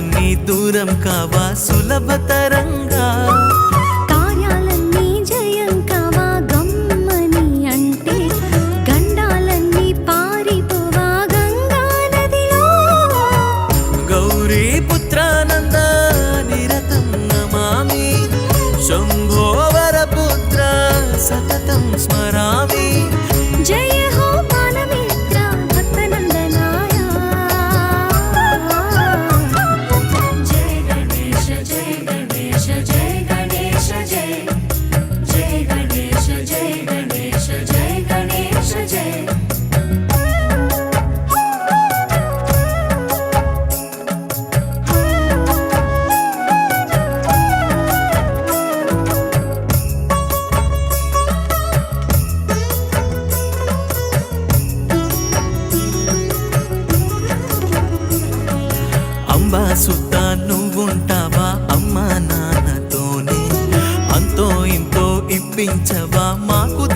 దూరం కావా సులభతరం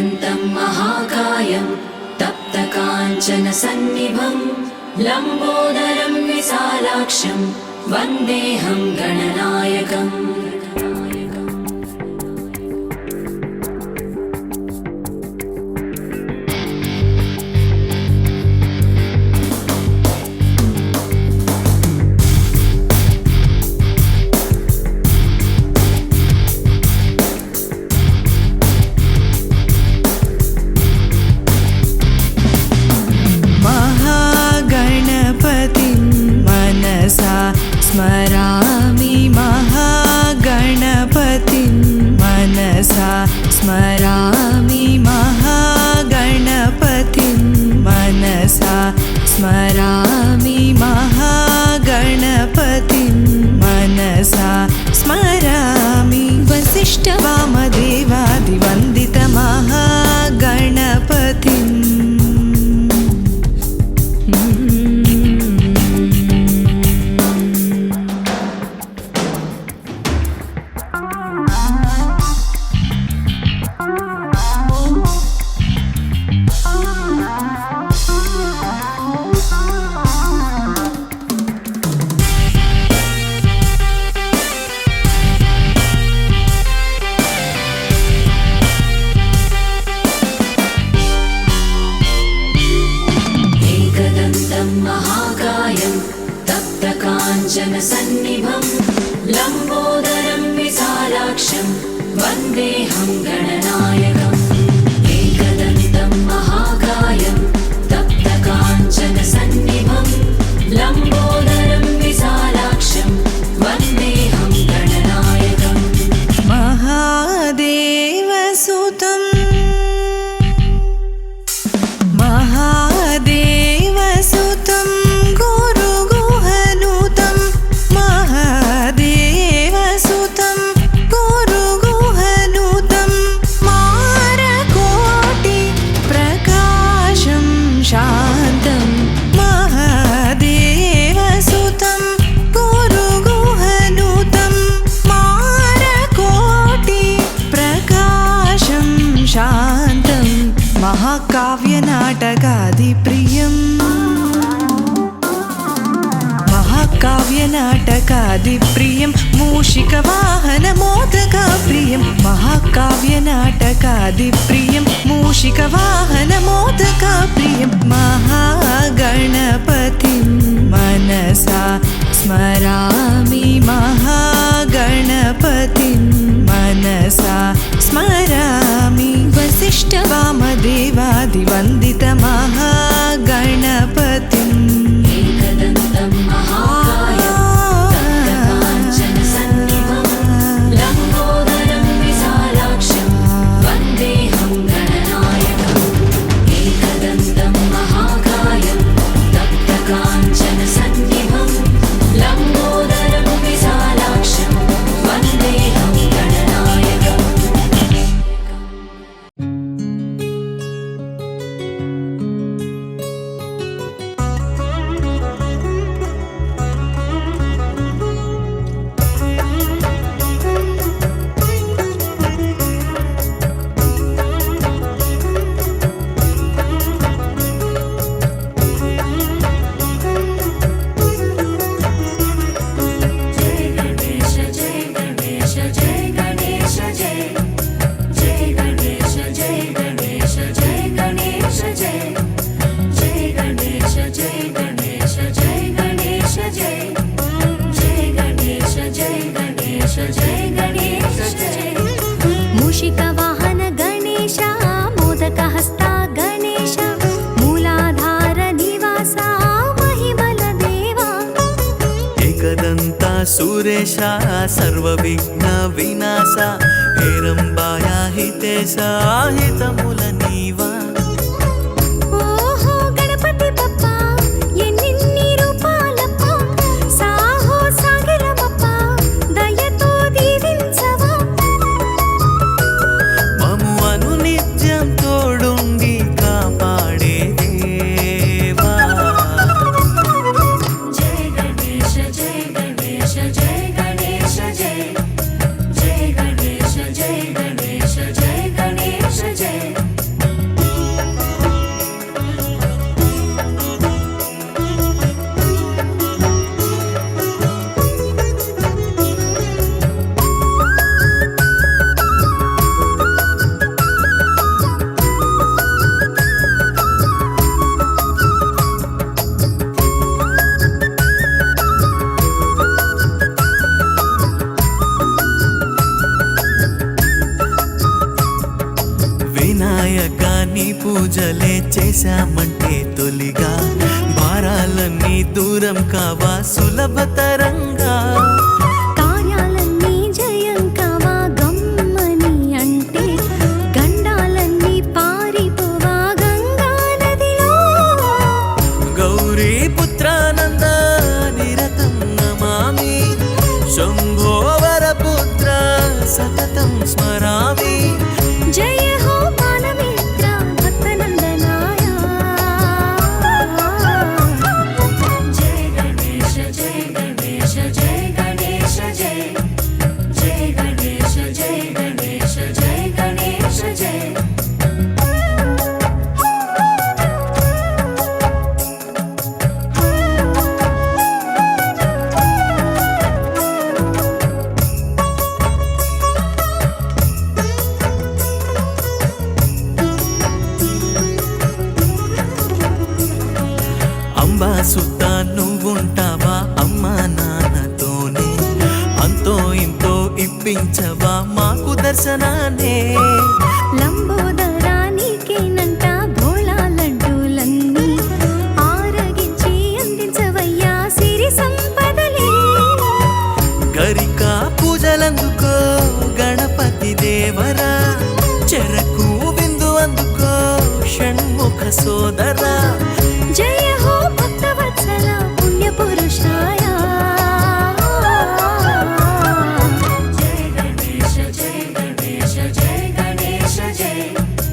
अनन्तं महाकायं तप्तकाञ्चनसन्निभं लम्बोदरं विशालाक्षं वन्देहं गणनायकम्। जनसन्निभं लम्बोदरं विशालाक्षं विसाराक्षं वन्देहङ्गणनायकम् അതിപ്രിയം മൂഷിക വാഹന മോദകാപ്രിയം മഹാകാവ്യ നാടകാതിപ്രിയം മൂഷിക വാഹന മോദകാപ്രിയം മഹാഗണപതി മനസാ സ്മരാമി മഹാഗണപതി മനസാ സ്മരാമി വസിഷ്ഠ വാമദേവാദിവന്ദിത മഹാഗണപതി చూపించవా మాకు దర్శనాన్నే లంబోదరానికేనంట భోళాలంటూలన్నీ ఆరగించి అందించవయ్యా సిరి సంపదలే. గరికా పూజలందుకో గణపతి దేవరా. చెరకు విందు అందుకో షణ్ముఖ సోదరా. 世界。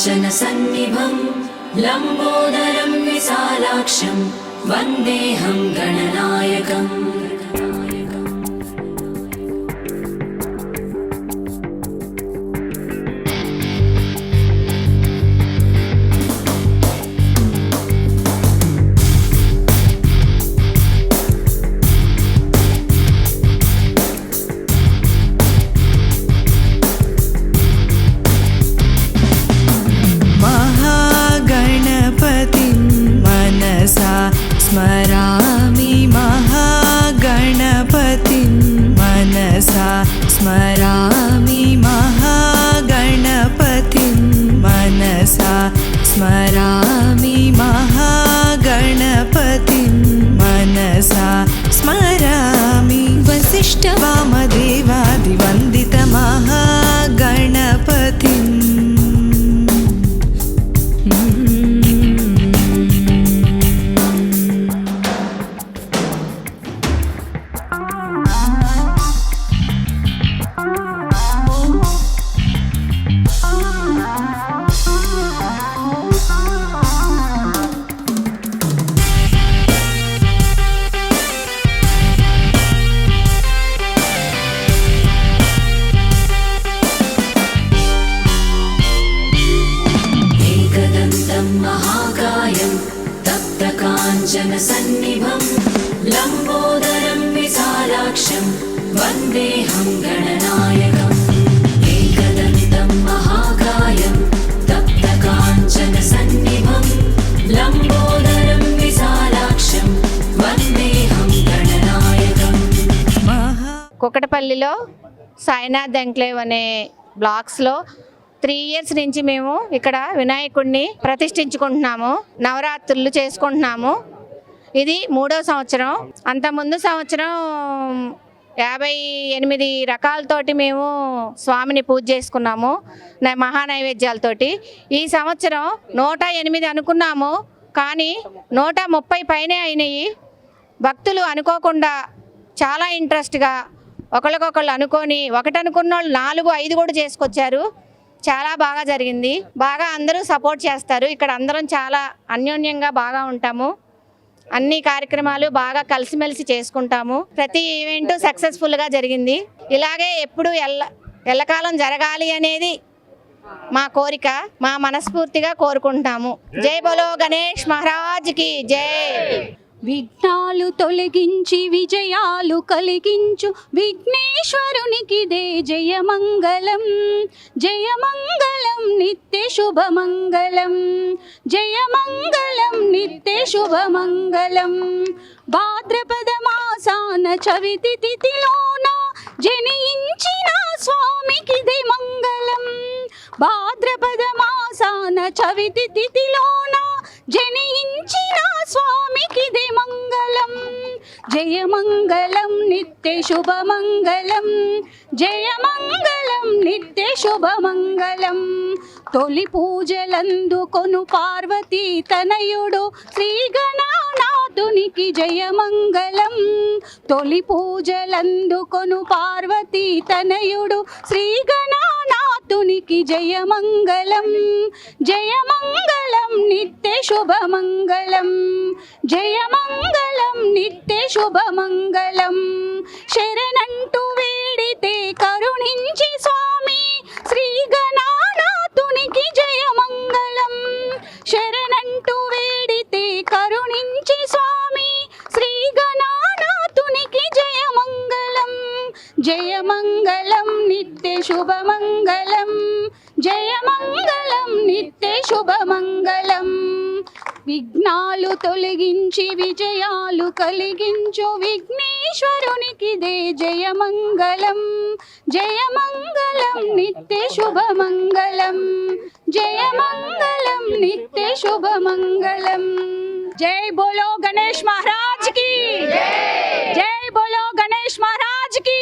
काञ्चन सन्निभम् लम्बोदरम् विशालाक्षम् वन्देहं गणनायकम्। तप्तकाञ्चनसन्निभं लम्बोदरं विशालाक्षं वन्देऽहं गणनायकम् एकदन्तं महाकायं तप्तकाञ्चनसन्निभं लम्बोदरं विशालाक्षं वन्देऽहं गणनायकम् महा కుకటపల్లిలో సాయినాథ్ ఎంక్లేవ్ అనే బ్లాక్స్లో త్రీ ఇయర్స్ నుంచి మేము ఇక్కడ వినాయకుడిని ప్రతిష్ఠించుకుంటున్నాము నవరాత్రులు చేసుకుంటున్నాము. ఇది మూడో సంవత్సరం. అంత ముందు సంవత్సరం యాభై ఎనిమిది రకాలతోటి మేము స్వామిని పూజ చేసుకున్నాము మహానైవేద్యాలతోటి. మహా ఈ సంవత్సరం నూట ఎనిమిది అనుకున్నాము కానీ నూట ముప్పై పైనే అయినాయి. భక్తులు అనుకోకుండా చాలా ఇంట్రెస్ట్గా ఒకరికొకళ్ళు అనుకొని ఒకటి అనుకున్న వాళ్ళు నాలుగు ఐదు కూడా చేసుకొచ్చారు. చాలా బాగా జరిగింది. బాగా అందరూ సపోర్ట్ చేస్తారు. ఇక్కడ అందరం చాలా అన్యోన్యంగా బాగా ఉంటాము. అన్ని కార్యక్రమాలు బాగా కలిసిమెలిసి చేసుకుంటాము. ప్రతి ఈవెంట్ సక్సెస్ఫుల్గా జరిగింది. ఇలాగే ఎప్పుడు ఎల్ల ఎల్లకాలం జరగాలి అనేది మా కోరిక మా మనస్ఫూర్తిగా కోరుకుంటాము. జై బలో గణేష్ మహారాజ్కి జై. విఘ్నాలు తొలగించి విజయాలు కలిగించు విఘ్నేశ్వరునికిదే జయమంగళం. జయమంగళం నిత్య శుభమంగళం. జయమంగళం నిత్య శుభమంగళం. భాద్రపద మాసాన చవితి తిథిలోన జనించిన స్వామికిదే మంగళం. భాద్రపద మాసాన చవితి తిథిలోన జనించిన స్వామికిదే మంగళం. జయమంగళం నిత్య శుభమంగళం. జయమంగళం నిత్య శుభమంగళం. తొలి పూజలందుకొను పార్వతీ తనయుడు. శ్రీ గణనాథునికి జయమంగళం. తొలి పూజలందుకొను పార్వతీ తనయుడు. శ్రీ కృష్ణునికి జయమంగళం జయమంగళం నిత్య శుభమంగళం జయమంగళం నిత్య శుభమంగళం. శరణంటూ వేడితే కరుణించి స్వామి శ్రీ గణానాథునికి జయమంగళం. శరణంటూ వేడితే కరుణించి స్వామి శ్రీ గణ జయమంగళం నిత్య శుభమంగళం. జయమంగళం నిత్య శుభమంగళం. విఘ్నాలు తొలగించి విజయాలు కలిగించు విఘ్నేశ్వరునికిదే జయమంగళం. జయమంగళం నిత్య శుభమంగళం. జయమంగళం నిత్య శుభమంగళం. జై బోలో గణేష్ మహారాజ్కి. జై బోలో గణేష్ మహారాజ్ రాజుకి.